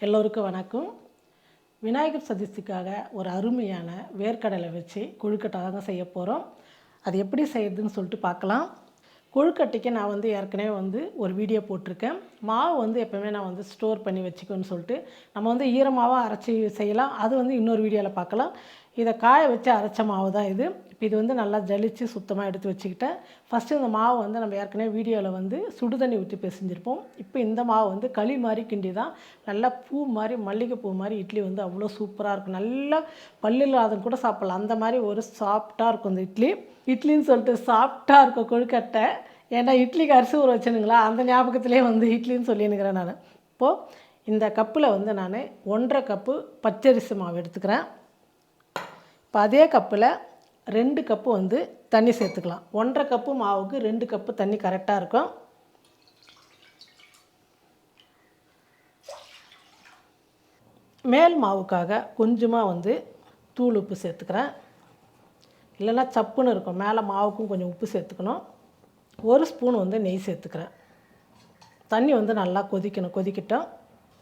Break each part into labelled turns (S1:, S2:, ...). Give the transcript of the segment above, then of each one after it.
S1: எல்லோருக்கும் வணக்கம். விநாயகர் சதுர்த்திக்காக ஒரு அருமையான வேர்க்கடலை வச்சு கொழுக்கட்டாக செய்ய போகிறோம் அது எப்படி செய்யறதுன்னு சொல்லிட்டு பார்க்கலாம். கொழுக்கட்டைக்கு நான் வந்து ஏற்கனவே வந்து ஒரு வீடியோ போட்டிருக்கேன். மாவு வந்து எப்போவுமே நான் வந்து ஸ்டோர் பண்ணி வச்சுக்கோன்னு சொல்லிட்டு நம்ம வந்து ஈரமாவாக அரைச்சி செய்யலாம். அது வந்து இன்னொரு வீடியோவில் பார்க்கலாம். இதை காய வச்சு அரைச்ச மாவு தான் இது. இப்போ இது வந்து நல்லா ஜலித்து சுத்தமாக எடுத்து வச்சுக்கிட்டேன். ஃபஸ்ட்டு இந்த மாவு வந்து நம்ம ஏற்கனவே வீடியோவில் வந்து சுடு தண்ணி ஊற்றி பிசைஞ்சிருப்போம் இப்போ இந்த மாவு வந்து களி மாதிரி கிண்டி தான் நல்லா பூ மாதிரி மல்லிகைப்பூ மாதிரி இட்லி வந்து அவ்வளோ சூப்பராக இருக்கும். நல்லா பல்லு இல்லாதவங்க கூட சாப்பிட்லாம். அந்த மாதிரி ஒரு சாஃப்டாக இருக்கும் இந்த இட்லி. இட்லின்னு சொல்லிட்டு சாஃப்டாக இருக்கும் கொழுக்கட்டை. ஏன்னா இட்லிக்கு அரிசி ஊற வச்சுனுங்களா அந்த ஞாபகத்திலே வந்து இட்லின்னு சொல்லினுக்கிறேன் நான். இப்போது இந்த கப்பில் வந்து நான் ஒன்றரை கப்பு பச்சரிசி மாவு எடுத்துக்கிறேன். இப்போ அதே கப்பில் ரெண்டு கப்பு வந்து தண்ணி சேர்த்துக்கலாம். ஒன்றரை கப்பு மாவுக்கு ரெண்டு கப்பு தண்ணி கரெக்டாக இருக்கும். மேல் மாவுக்காக கொஞ்சமாக வந்து தூள் உப்பு சேர்த்துக்கிறேன். இல்லைன்னா சப்புன்னு இருக்கும். மேலே மாவுக்கும் கொஞ்சம் உப்பு சேர்த்துக்கணும். ஒரு ஸ்பூன் வந்து நெய் சேர்த்துக்கிறேன். தண்ணி வந்து நல்லா கொதிக்கணும். கொதிக்கட்டும்.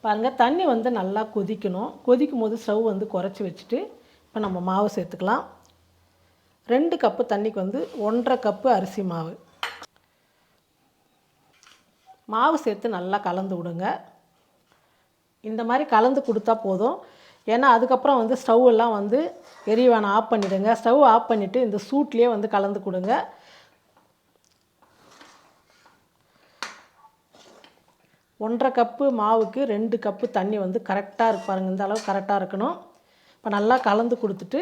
S1: பாருங்கள் தண்ணி வந்து நல்லா கொதிக்கணும். கொதிக்கும் போது ஸ்டவ் வந்து குறைச்சி வச்சுட்டு இப்போ நம்ம மாவு சேர்த்துக்கலாம். ரெண்டு கப்பு தண்ணிக்கு வந்து ஒன்றரை கப்பு அரிசி மாவு. மாவு சேர்த்து நல்லா கலந்து விடுங்க. இந்த மாதிரி கலந்து கொடுத்தா போதும். ஏன்னா அதுக்கப்புறம் வந்து ஸ்டவ் எல்லாம் வந்து எரியவான ஆஃப் பண்ணிவிடுங்க ஸ்டவ் ஆஃப் பண்ணிவிட்டு இந்த சூட்லேயே வந்து கலந்து கொடுங்க. ஒன்றரை கப்பு மாவுக்கு ரெண்டு கப்பு தண்ணி வந்து கரெக்டாக இருப்பாருங்க இந்த அளவு கரெக்டாக இருக்கணும். இப்போ நல்லா கலந்து கொடுத்துட்டு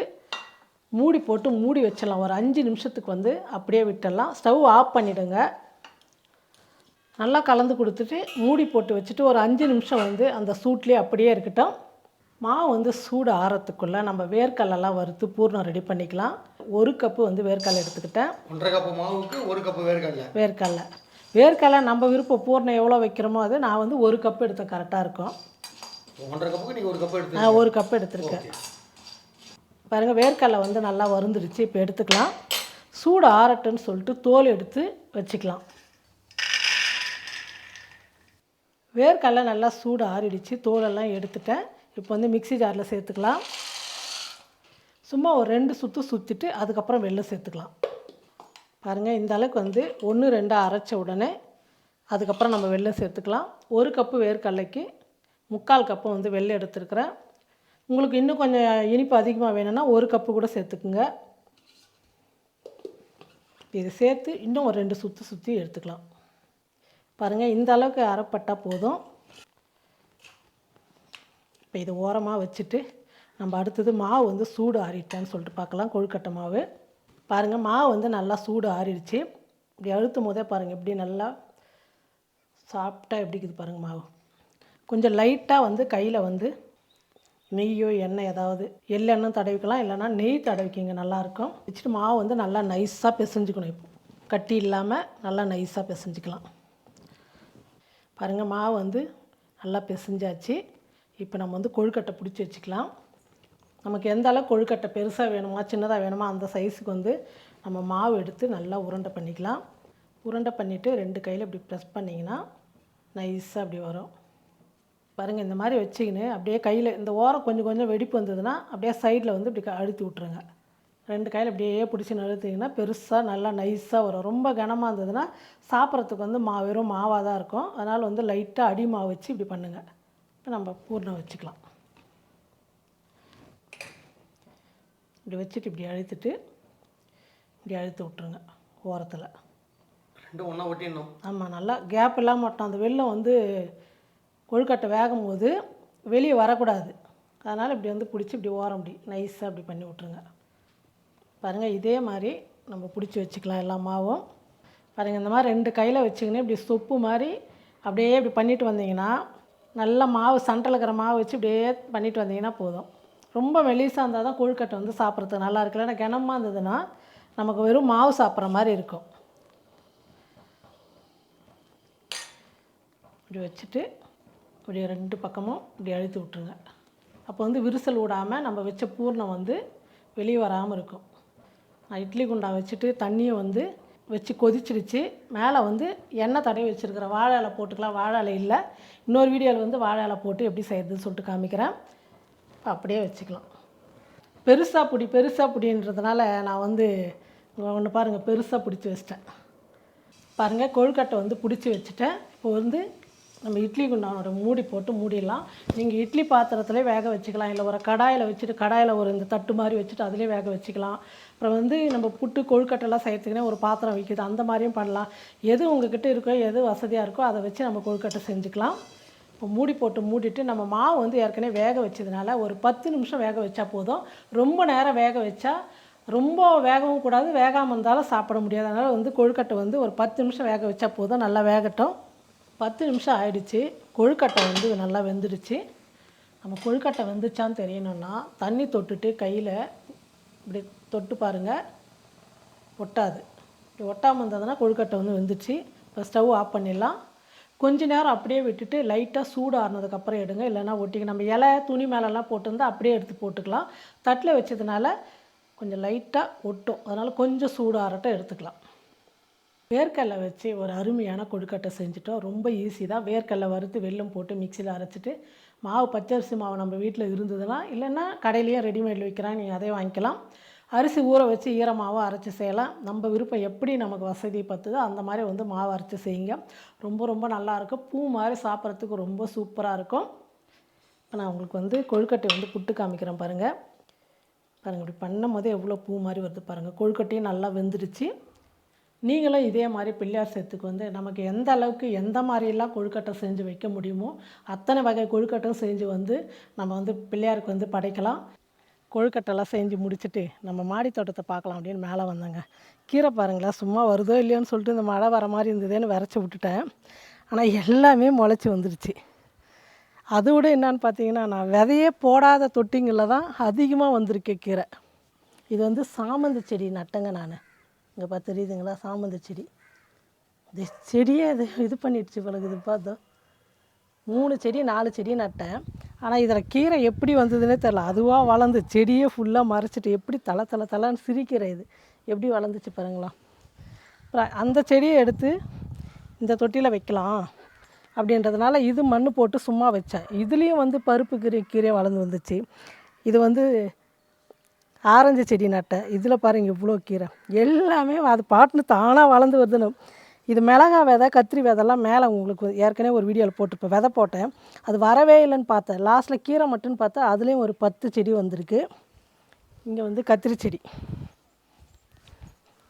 S1: மூடி போட்டு மூடி வச்சிடலாம். ஒரு அஞ்சு நிமிஷத்துக்கு வந்து அப்படியே விட்டுடலாம். ஸ்டவ் ஆஃப் பண்ணிவிடுங்க நல்லா கலந்து கொடுத்துட்டு மூடி போட்டு வச்சுட்டு ஒரு அஞ்சு நிமிஷம் வந்து அந்த சூட்லேயே அப்படியே இருக்கட்டும். மாவு வந்து சூடு ஆறத்துக்குள்ளே நம்ம வேர்க்கடலெல்லாம் வறுத்து பூர்ணம் ரெடி பண்ணிக்கலாம். ஒரு கப்பு வந்து வேர்க்கடலை எடுத்துக்கிட்டேன்.
S2: ஒன்றரை கப்பு மாவுக்கு ஒரு கப்பு வேர்க்கடலை.
S1: வேர்க்கடலை. வேர்க்கடலை நம்ம விருப்பம் பூர்ணம் எவ்வளோ வைக்கிறோமோ அது நான் வந்து ஒரு கப்பு எடுத்தேன். கரெக்டாக இருக்கும்.
S2: ஒன்றரை கப்புக்கு நீங்கள் ஒரு கப்பு எடுத்து
S1: ஒரு கப் எடுத்திருக்கேன். பாருங்கள் வேர்க்கடலை வந்து நல்லா வறுந்துருச்சு இப்போ எடுத்துக்கலாம். சூடு ஆறட்டுன்னு சொல்லிட்டு தோல் எடுத்து வச்சுக்கலாம். வேர்க்கடலை நல்லா சூடு ஆறிடுச்சு. தோலெல்லாம் எடுத்துட்டேன். இப்போ வந்து மிக்ஸி ஜாரில் சேர்த்துக்கலாம். சும்மா ஒரு ரெண்டு சுற்று சுற்றிட்டு அதுக்கப்புறம் வெள்ளம் சேர்த்துக்கலாம். பாருங்கள் இந்த அளவுக்கு வந்து ஒன்று ரெண்டாக அரைச்ச உடனே அதுக்கப்புறம் நம்ம வெள்ளம் சேர்த்துக்கலாம். ஒரு கப்பு வேர்க்கடலைக்கு முக்கால் கப்பு வந்து வெள்ளம் எடுத்துருக்குறேன். உங்களுக்கு இன்னும் கொஞ்சம் இனிப்பு அதிகமாக வேணும்னா ஒரு கப்பு கூட சேர்த்துக்குங்க. இதை சேர்த்து இன்னும் ஒரு ரெண்டு சுற்றி சுற்றி எடுத்துக்கலாம். பாருங்கள் இந்த அளவுக்கு அரைப்பட்டால் போதும். இப்போ இதை ஓரமாக வச்சுட்டு நம்ம அடுத்தது மாவு வந்து சூடு ஆறிட்டான்னு சொல்லிட்டு பார்க்கலாம் கொழுக்கட்டை மாவு. பாருங்கள் மாவு வந்து நல்லா சூடு ஆறிடுச்சு. இப்படி அழுத்தும் போதே பாருங்கள் எப்படி நல்லா சாஃப்டாக எப்படி இருக்குது பாருங்கள் மாவு. கொஞ்சம் லைட்டாக வந்து கையில் வந்து நெய்யோ எண்ணெய் ஏதாவது எள்ளெண்ணெய் தடவிக்கலாம். இல்லைன்னா நெய் தடவிக்கிங்க நல்லாயிருக்கும் வச்சுட்டு மாவு வந்து நல்லா நைஸாக பிசைஞ்சுக்கணும் இப்போ. கட்டி இல்லாமல் நல்லா நைஸாக பிசைஞ்சிக்கலாம். பாருங்கள் மாவு வந்து நல்லா பிசைஞ்சாச்சு. இப்போ நம்ம வந்து கொழுக்கட்டை பிடிச்சி வச்சுக்கலாம். நமக்கு எந்த அளவு கொழுக்கட்டை பெருசாக வேணுமா சின்னதாக வேணுமா அந்த சைஸுக்கு வந்து நம்ம மாவு எடுத்து நல்லா உருண்டை பண்ணிக்கலாம். உருண்டை பண்ணிவிட்டு ரெண்டு கையில் இப்படி ப்ரெஸ் பண்ணிங்கன்னா நைஸாக அப்படி வரும். பாருங்கள் இந்த மாதிரி வச்சிக்கின்னு அப்படியே கையில் இந்த ஓரம் கொஞ்சம் கொஞ்சம் வெடிப்பு வந்ததுன்னா அப்படியே சைடில் வந்து இப்படி அழுத்தி விட்ருங்க ரெண்டு கையில் அப்படியே பிடிச்சி அழுத்திங்கன்னா பெருசாக நல்லா நைஸாக வரும். ரொம்ப கனமாக இருந்ததுன்னா சாப்பிட்றதுக்கு வந்து மா வெறும் மாவாக தான் இருக்கும். அதனால் வந்து லைட்டாக அடி மாவு வச்சு இப்படி பண்ணுங்கள் இப்போ நம்ம பூர்ணம் வச்சுக்கலாம். இப்படி வச்சுட்டு இப்படி அழுத்திட்டு இப்படி அழுத்தி விட்ருங்க ஓரத்தில்.
S2: ரெண்டும் ஒன்றா ஒட்டிடணும்.
S1: ஆமாம் நல்லா கேப் இல்லாமல் மட்டும் அந்த வெள்ளம் வந்து கொழுக்கட்டை வேகும் போது வெளியே வரக்கூடாது. அதனால் இப்படி வந்து பிடிச்சி இப்படி ஓரம் இப்படி நைஸாக இப்படி பண்ணி விட்ருங்க பாருங்கள் இதே மாதிரி நம்ம பிடிச்சி வச்சுக்கலாம் எல்லா மாவும். பாருங்கள் இந்த மாதிரி ரெண்டு கையில் வச்சுக்கினே இப்படி சொப்பு மாதிரி அப்படியே இப்படி பண்ணிட்டு வந்தீங்கன்னா நல்ல மாவு சண்டல் இருக்கிற மாவு வச்சு இப்படியே பண்ணிட்டு வந்தீங்கன்னா போதும். ரொம்ப மெலிசாக இருந்தால் தான் கொழுக்கட்டை வந்து சாப்பிட்றதுக்கு நல்லா இருக்குல்ல ஏன்னா கிணமாக இருந்ததுன்னா நமக்கு வெறும் மாவு சாப்பிட்ற மாதிரி இருக்கும். இப்படி வச்சுட்டு இப்படி ரெண்டு பக்கமும் இப்படி அழுத்தி விட்ருங்க அப்போ வந்து விரிசல் விடாமல் நம்ம வச்ச பூர்ணம் வந்து வெளியே வராமல் இருக்கும். நான் இட்லி குண்டா வச்சுட்டு தண்ணியை வந்து வச்சு கொதிச்சிடுச்சு. மேலே வந்து எண்ணெய் தடவி வச்சுருக்கிறேன் வாழை இலை போட்டுக்கலாம். வாழை இலை இல்லை. இன்னொரு வீடியோவில் வந்து வாழை இலை போட்டு எப்படி செய்யறதுன்னு சொல்லிட்டு காமிக்கிறேன். இப்போ அப்படியே வச்சுக்கலாம். பெருசாக பிடி பெருசாக பிடின்றதுனால நான் வந்து ஒன்று பாருங்கள் பெருசாக பிடிச்சி வச்சிட்டேன். பாருங்கள் கொழுக்கட்டை வந்து பிடிச்சி வச்சுட்டேன். இப்போ வந்து நம்ம இட்லி குண்டானோட மூடி போட்டு மூடிடலாம். நீங்கள் இட்லி பாத்திரத்துலேயே வேக வச்சுக்கலாம். இல்லை ஒரு கடாயில் வச்சுட்டு கடாயில் ஒரு இந்த தட்டு மாதிரி வச்சுட்டு அதிலே வேக வச்சுக்கலாம். அப்புறம் வந்து நம்ம புட்டு கொழுக்கட்டைலாம் செய்யறதுக்குனே ஒரு பாத்திரம் விற்கிது அந்த மாதிரியும் பண்ணலாம். எது உங்ககிட்ட இருக்கோ எது வசதியாக இருக்கோ அதை வச்சு நம்ம கொழுக்கட்டை செஞ்சுக்கலாம். இப்போ மூடி போட்டு மூடிட்டு நம்ம மாவு வந்து ஏற்கனவே வேக வச்சதுனால ஒரு பத்து நிமிஷம் வேக வச்சா போதும். ரொம்ப நேரம் வேக வச்சா ரொம்ப வேகவும் கூடாது. வேகாமல் இருந்தாலும் சாப்பிட முடியாது. அதனால் வந்து கொழுக்கட்டை வந்து ஒரு பத்து நிமிஷம் வேக வச்சா போதும். நல்லா வேகட்டும். பத்து நிமிஷம் ஆயிடுச்சு. கொழுக்கட்டை வந்து நல்லா வெந்துடுச்சு. நம்ம கொழுக்கட்டை வெந்துச்சான்னு தெரியணும்னா தண்ணி தொட்டுட்டு கையில் இப்படி தொட்டு பாருங்கள் ஒட்டாது. இப்படி ஒட்டாமல் இருந்ததுன்னா கொழுக்கட்டை வந்து வெந்துச்சு இப்போ ஸ்டவ் ஆஃப் பண்ணிடலாம். கொஞ்ச நேரம் அப்படியே விட்டுட்டு லைட்டாக சூடு ஆறுனதுக்கப்புறம் எடுங்க. இல்லைன்னா ஒட்டிக்க நம்ம இலை துணி மேலெல்லாம் போட்டிருந்தா அப்படியே எடுத்து போட்டுக்கலாம். தட்டில் வச்சதுனால கொஞ்சம் லைட்டாக ஒட்டும். அதனால் கொஞ்சம் சூடு ஆறட்டும் எடுத்துக்கலாம். வேர்க்கடலை வச்சு ஒரு அருமையான கொழுக்கட்டை செஞ்சுட்டோம். ரொம்ப ஈஸி தான். வேர்க்கடலை வறுத்து வெல்லம் போட்டு மிக்சியில் அரைச்சிட்டு மாவு பச்சரிசி மாவு நம்ம வீட்டில் இருந்ததுன்னா இல்லைன்னா கடையிலேயே ரெடிமேட் விற்கிறான் நீங்கள் அதே வாங்கிக்கலாம். அரிசி ஊற வச்சு ஈரமாவும் அரைச்சி செய்யலாம். நம்ம விருப்பம் எப்படி நமக்கு வசதி பத்துதோ அந்த மாதிரி வந்து மாவு அரைச்சி செய்யுங்க. ரொம்ப ரொம்ப நல்லாயிருக்கும் பூ மாதிரி சாப்பிட்றதுக்கு ரொம்ப சூப்பராக இருக்கும். இப்போ நான் உங்களுக்கு வந்து கொழுக்கட்டை வந்து புட்டு காமிக்கிறேன் பாருங்கள் பாருங்கள் இப்படி பண்ணும் போது எவ்வளோ பூ மாதிரி வருது பாருங்கள் கொழுக்கட்டையும் நல்லா வெந்துடுச்சு. நீங்களும் இதே மாதிரி பிள்ளையார் சேர்த்துக்கு வந்து நமக்கு எந்த அளவுக்கு எந்த மாதிரியெல்லாம் கொழுக்கட்டை செஞ்சு வைக்க முடியுமோ அத்தனை வகை கொழுக்கட்டும் செஞ்சு வந்து நம்ம வந்து பிள்ளையாருக்கு வந்து படைக்கலாம். கொழுக்கட்டைலாம் செஞ்சு முடிச்சுட்டு நம்ம மாடி தோட்டத்தை பார்க்கலாம் அப்படின்னு மேலே வந்தேங்க. கீரை பாருங்களேன் சும்மா வருதோ இல்லையோன்னு சொல்லிட்டு இந்த மழை வர மாதிரி இருந்ததுன்னு விரைச்சி விட்டுட்டேன். ஆனால் எல்லாமே முளைச்சி வந்துடுச்சு அதை விட என்னன்னு பார்த்தீங்கன்னா நான் விதையே போடாத தொட்டிங்களில் தான் அதிகமாக வந்திருக்கேன் கீரை. இது வந்து சாமந்தி செடி நட்டேங்க நான். இங்கே பார்த்து தெரியுதுங்களா? சாமந்தி செடி. இந்த செடியே அது இது பண்ணிடுச்சு பழகுது பார்த்தோம். மூணு செடி நாலு செடி நட்டேன். ஆனால் இதில் கீரை எப்படி வந்ததுன்னே தெரில அதுவாக வளர்ந்து செடியே ஃபுல்லாக மறைச்சிட்டு எப்படி தலை தலை தலைன்னு சிரிக்கிற இது. எப்படி வளர்ந்துச்சு பாருங்களா? அப்புறம் அந்த செடியை எடுத்து இந்த தொட்டியில் வைக்கலாம் அப்படின்றதுனால இது மண் போட்டு சும்மா வச்சேன். இதுலேயும் வந்து பருப்பு கீரை கீரை வளர்ந்து வந்துச்சு. இது வந்து ஆரஞ்சு செடி நட்டேன் இதில் பாருங்க இவ்வளோ கீரை. எல்லாமே அது பாட்டுன்னு தானாக வளர்ந்து வருதுன்னு இது மிளகா விதை கத்திரி விதைலாம் மேலே உங்களுக்கு ஏற்கனவே ஒரு வீடியோவில் போட்டிருப்பேன். விதை போட்டேன். அது வரவே இல்லைன்னு பார்த்தேன். லாஸ்ட்டில் கீரை மட்டும் பார்த்தா அதுலேயும் ஒரு பத்து செடி வந்திருக்கு. இங்கே வந்து கத்திரி செடி.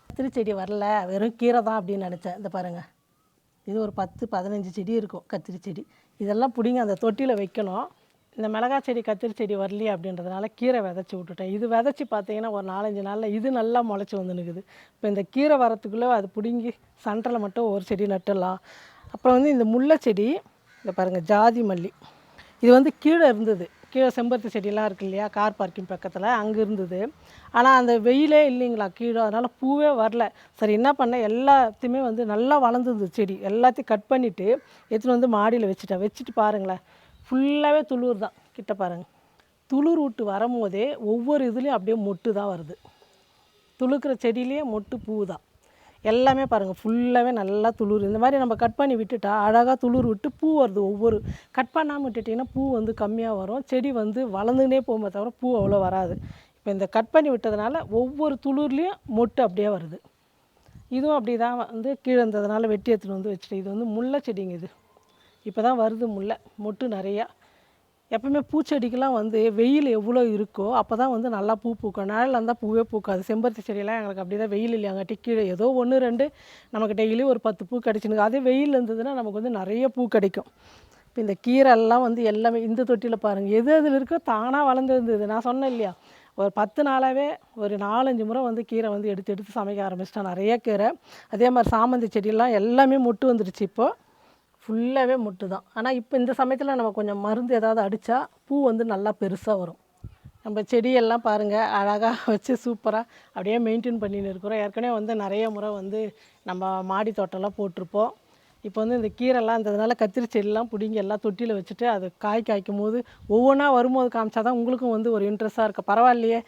S1: கத்திரி செடி வரல. வெறும் கீரை தான் அப்படின்னு நினச்சேன். இந்த பாருங்கள் இது ஒரு பத்து பதினஞ்சு செடி இருக்கும் கத்திரி செடி. இதெல்லாம் பிடிங்க அந்த தொட்டியில் வைக்கணும். இந்த மிளகாய் செடி கத்திரி செடி வரலையே அப்படின்றதுனால கீரை விதைச்சி விட்டுட்டேன். இது விதைச்சி பார்த்தீங்கன்னா ஒரு நாலஞ்சு நாளில் இது நல்லா முளைச்சி வந்து நிற்குது இப்போ இந்த கீரை வரத்துக்குள்ளே அது பிடுங்கி சண்டரில் மட்டும் ஒரு செடி நட்டுடலாம். அப்புறம் வந்து இந்த முல்லை செடி இந்த பாருங்கள் ஜாதி மல்லி. இது வந்து கீழே இருந்தது. கீழே செம்பருத்தி செடியெல்லாம் இருக்கு இல்லையா? கார் பார்க்கிங் பக்கத்தில் அங்கே இருந்தது. ஆனால் அந்த வெயிலே இல்லைங்களா கீழே? அதனால் பூவே வரல. சரி என்ன பண்ணேன் எல்லாத்தையுமே வந்து நல்லா வளர்ந்துது செடி. எல்லாத்தையும் கட் பண்ணிவிட்டு எடுத்துகிட்டு வந்து மாடியில் வச்சுட்டேன். வச்சுட்டு பாருங்களேன். ஃபுல்லாகவே துளுர் தான். கிட்ட பாருங்கள் துளிர் விட்டு வரும்போதே ஒவ்வொரு இதுலேயும் அப்படியே மொட்டு தான் வருது. துளுக்கிற செடியிலேயே மொட்டு பூ தான். எல்லாமே பாருங்கள் ஃபுல்லாகவே நல்லா துளிர். இந்த மாதிரி நம்ம கட் பண்ணி விட்டுட்டா அழகாக துளிர் விட்டு பூ வருது ஒவ்வொரு. கட் பண்ணாமல் விட்டுட்டிங்கன்னா பூ வந்து கம்மியாக வரும். செடி வந்து வளர்ந்துனே போகுமே தவிர பூ அவ்வளோ வராது. இப்போ இந்த கட் பண்ணி விட்டதுனால ஒவ்வொரு துளிர்லேயும் மொட்டு அப்படியே வருது. இதுவும் அப்படி தான் வந்து கீழே இருந்ததுனால வெட்டி எடுத்துகிட்டு வந்து வச்சுட்டு இது வந்து முல்லை செடிங்க இது. இப்போ தான் வருது முல்லை மொட்டு நிறையா. எப்பவுமே பூச்செடிக்கெலாம் வந்து வெயில் எவ்வளோ இருக்கோ அப்போ தான் வந்து நல்லா பூ பூக்கும். நிழல் இருந்தால் பூவே பூக்காது. செம்பருத்தி செடியெல்லாம் எங்களுக்கு அப்படி தான் வெயில் இல்லையாங்காட்டி கீழே ஏதோ ஒன்று ரெண்டு. நமக்கு டெய்லி ஒரு பத்து பூ கிடச்சினுக்கு அதே வெயில் இருந்ததுன்னா நமக்கு வந்து நிறைய பூ கிடைக்கும். இப்போ இந்த கீரை எல்லாம் வந்து எல்லாமே இந்த தொட்டியில் பாருங்கள் எது எதில் இருக்கோ தானாக வளர்ந்துருந்தது நான் சொன்னேன் இல்லையா ஒரு பத்து நாளாகவே ஒரு நாலஞ்சு முறை வந்து கீரை வந்து எடுத்து எடுத்து சமைக்க ஆரம்பிச்சிட்டேன். நிறைய கீரை. அதே மாதிரி சாமந்தி செடியெல்லாம் எல்லாமே முட்டு வந்துடுச்சு இப்போது ஃபுல்லாகவே முட்டு தான் ஆனால் இப்போ இந்த சமயத்தில் நம்ம கொஞ்சம் மருந்து ஏதாவது அடித்தா பூ வந்து நல்லா பெருசாக வரும். நம்ம செடியெல்லாம் பாருங்கள் அழகாக வச்சு சூப்பராக அப்படியே மெயின்டைன் பண்ணின்னு இருக்கிறோம். ஏற்கனவே வந்து நிறைய முறை வந்து நம்ம மாடி தோட்டம்லாம் போட்டிருப்போம். இப்போ வந்து இந்த கீரைலாம் இருந்ததுனால கத்திரி செடியெல்லாம் பிடிங்கி எல்லாம் தொட்டியில் வச்சுட்டு அது காய் காய்க்கும் போது ஒவ்வொன்றா வரும்போது காமிச்சா தான் உங்களுக்கும் வந்து ஒரு இன்ட்ரெஸ்ட்டாக இருக்குது பரவாயில்லையே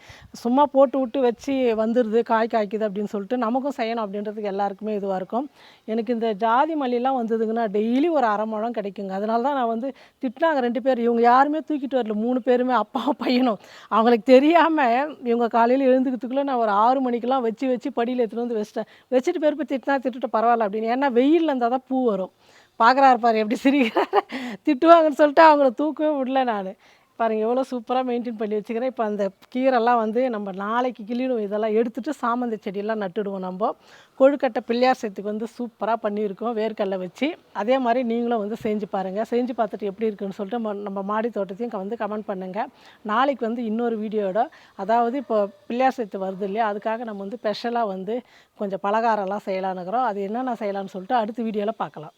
S1: சும்மா போட்டு விட்டு வச்சு வந்துடுது காய் காய்க்குது அப்படின்னு சொல்லிட்டு நமக்கும் செய்யணும் அப்படின்றதுக்கு எல்லாருக்குமே இதுவாக இருக்கும். எனக்கு இந்த ஜாதி மல்லிலாம் வந்ததுங்கன்னா டெய்லி ஒரு அரை முழம் கிடைக்குங்க. அதனால தான் நான் வந்து திட்டினாங்க ரெண்டு பேர். இவங்க யாருமே தூக்கிட்டு வரல மூணு பேருமே அப்பாவும் பையனும். அவங்களுக்கு தெரியாமல் இவங்க காலையில் எழுந்துக்கிறதுக்குள்ளே நான் ஒரு ஆறு மணிக்கெலாம் வச்சு வச்சு படியில் எடுத்துகிட்டு வந்து வச்சிட்டேன். வச்சுட்டு பேர் திட்டினா திட்டுட்டு பரவாயில்ல அப்படின்னு. ஏன்னா வெயிலில் இருந்தால் தான் பூ வரும். பார்க்குறாரு பாரு எப்படி சிரிக்கிறார். திட்டுவாங்கன்னு சொல்லிட்டு அவங்கள தூக்கவே விடல நான். பாருங்கள் எவ்வளோ சூப்பராக மெயின்டைன் பண்ணி வச்சுக்கிறேன். இப்போ அந்த கீரைலாம் வந்து நம்ம நாளைக்கு கிள்ளிடுவோம் இதெல்லாம் எடுத்துகிட்டு சாமந்தி செடியெல்லாம் நட்டுடுவோம் நம்ம. கொழுக்கட்டை பிள்ளையார் சத்துக்கு வந்து சூப்பராக பண்ணியிருக்கோம் வேர்க்கடலை வச்சு. அதே மாதிரி நீங்களும் வந்து செஞ்சு பாருங்கள் செஞ்சு பார்த்துட்டு எப்படி இருக்குன்னு சொல்லிட்டு ம- நம்ம மாடி தோட்டத்தையும் வந்து கமெண்ட் பண்ணுங்கள் நாளைக்கு வந்து இன்னொரு வீடியோட அதாவது இப்போ பிள்ளையார் சத்து வருது இல்லையா? அதுக்காக நம்ம வந்து ஸ்பெஷலாக வந்து கொஞ்சம் பலகாரம்லாம் செய்யலான்னுக்கிறோம் அது என்னென்ன செய்யலாம்னு சொல்லிட்டு அடுத்த வீடியோவில் பார்க்கலாம்.